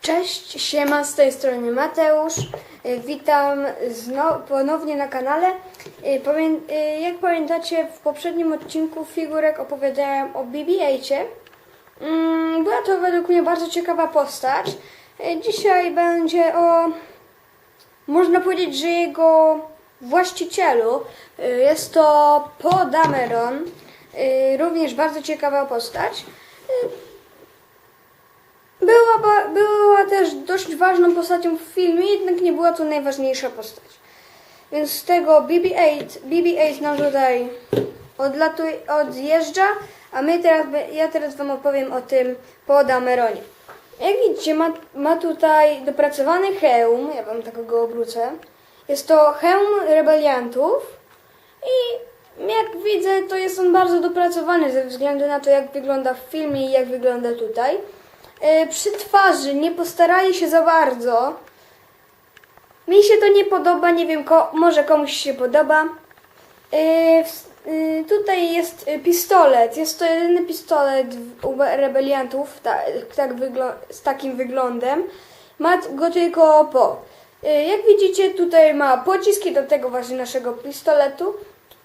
Cześć, siema, z tej strony Mateusz. Y, Witam ponownie na kanale. Y, y, jak pamiętacie, w poprzednim odcinku figurek opowiadałem o BB-8. Mm, Była to według mnie bardzo ciekawa postać. Dzisiaj będzie o, można powiedzieć, że jego właścicielu. Jest to Podameron. Y, Również bardzo ciekawa postać. Y, była, ba- była też dość ważną postacią w filmie, jednak nie była to najważniejsza postać. Więc z tego BB-8, BB-8 nam tutaj odlatuje, odjeżdża, a my teraz, ja teraz Wam opowiem o tym po Dameronie. Jak widzicie, ma, ma tutaj dopracowany hełm, ja Wam tak go obrócę. Jest to hełm rebeliantów i jak widzę, to jest on bardzo dopracowany ze względu na to, jak wygląda w filmie i jak wygląda tutaj. E, Przy twarzy nie postarali się za bardzo. Mi się to nie podoba, nie wiem, ko- może komuś się podoba. E, e, Tutaj jest pistolet. Jest to jedyny pistolet u rebeliantów ta, tak z takim wyglądem. Ma go tylko po. Jak widzicie, tutaj ma pociski do tego właśnie naszego pistoletu.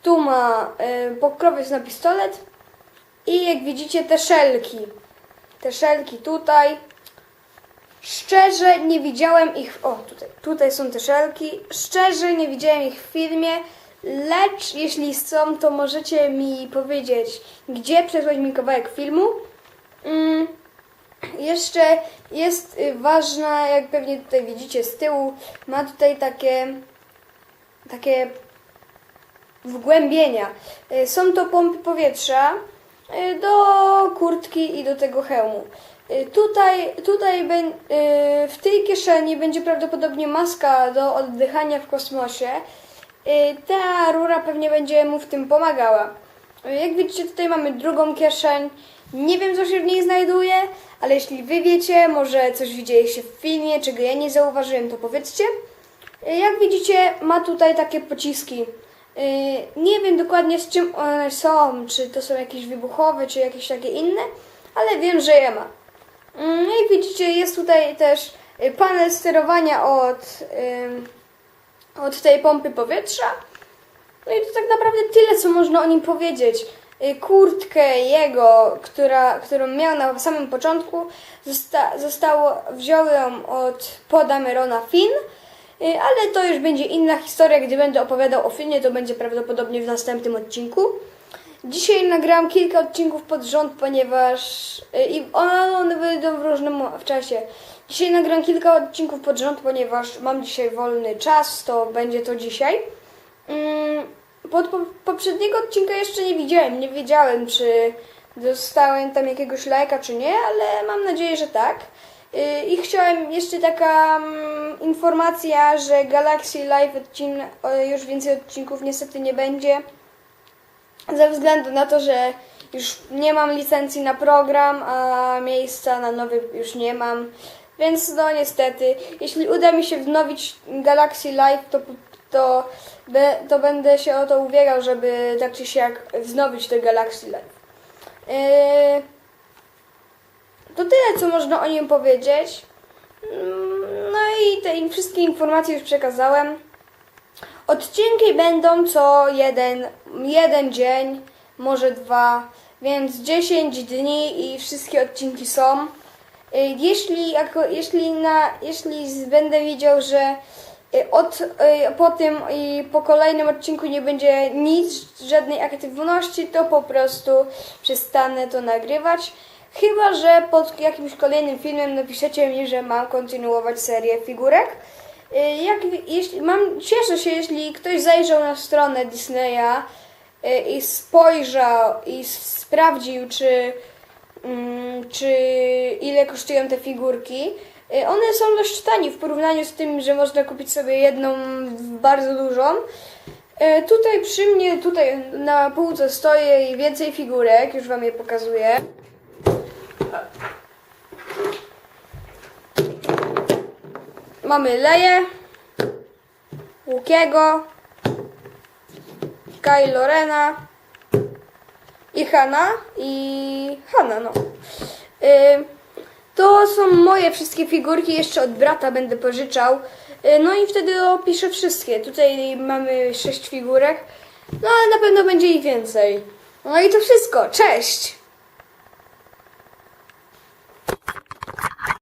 Tu ma pokrowiec na pistolet. I jak widzicie, te szelki te szelki tutaj. Szczerze nie widziałem ich. O, tutaj, tutaj są te szelki. Szczerze nie widziałem ich w filmie, lecz jeśli są, to możecie mi powiedzieć, gdzie przesłać mi kawałek filmu. Mm, jeszcze jest y, ważna, jak pewnie tutaj widzicie z tyłu, ma tutaj takie takie wgłębienia. Y, Są to pompy powietrza do kurtki i do tego hełmu. Y, Tutaj, tutaj y, w tej kieszeni będzie prawdopodobnie maska do oddychania w kosmosie. Ta rura pewnie będzie mu w tym pomagała. Jak widzicie, tutaj mamy drugą kieszeń. Nie wiem, co się w niej znajduje, ale jeśli wy wiecie, może coś widzieliście w filmie, czego ja nie zauważyłem, to powiedzcie. Jak widzicie, ma tutaj takie pociski. Y, Nie wiem dokładnie z czym one są, czy to są jakieś wybuchowe, czy jakieś takie inne, ale wiem, że je ma. Mm, Jak widzicie, jest tutaj też y, panel sterowania od, od tej pompy powietrza. No i to tak naprawdę tyle, co można o nim powiedzieć. Y, Kurtkę jego, która, którą miał na samym początku, zosta, zostało, wziął ją od Podamerona Finn, y, ale to już będzie inna historia, gdy będę opowiadał o filmie, to będzie prawdopodobnie w następnym odcinku. Dzisiaj nagrałam kilka odcinków pod rząd, ponieważ y, i one, one wyjdą w różnym czasie. Dzisiaj nagram kilka odcinków pod rząd, ponieważ mam dzisiaj wolny czas, to będzie to dzisiaj. Mm, Pod po, poprzedniego odcinka jeszcze nie widziałem, nie wiedziałem czy dostałem tam jakiegoś lajka czy nie, ale mam nadzieję, że tak. Y, I chciałem jeszcze taka mm, informacja, że Galaxy Live odcin, już więcej odcinków niestety nie będzie ze względu na to, że już nie mam licencji na program, a miejsca na nowy już nie mam. Więc no niestety, jeśli uda mi się wznowić Galaxy Live, to, to, be- to będę się o to ubiegał, żeby tak czy siak wznowić te Galaxy Live. Yy, to tyle, co można o nim powiedzieć. No i te wszystkie informacje już przekazałem. Odcinki będą co jeden, jeden dzień, może dwa, więc 10 dni i wszystkie odcinki są. Y, Jeśli, jako, jeśli, na, jeśli będę widział, że y, od, y, po tym i po kolejnym odcinku nie będzie nic, żadnej aktywności, to po prostu przestanę to nagrywać. Chyba, że pod jakimś kolejnym filmem napiszecie mi, że mam kontynuować serię figurek. Y, Jak, jeśli, mam, cieszę się, jeśli ktoś zajrzał na stronę Disneya y, i spojrzał i sprawdził, czy, mm, czy ile kosztują te figurki. Y, One są dość tanie w porównaniu z tym, że można kupić sobie jedną bardzo dużą. Tutaj przy mnie, tutaj na półce stoję i więcej figurek, już Wam je pokazuję. Mamy Leję, Łukiego, Kylo Rena i Hanna i Hanna, no. Y, To są moje wszystkie figurki, jeszcze od brata będę pożyczał. Y, No i wtedy opiszę wszystkie. Tutaj mamy sześć figurek, no ale na pewno będzie ich więcej. No i to wszystko. Cześć!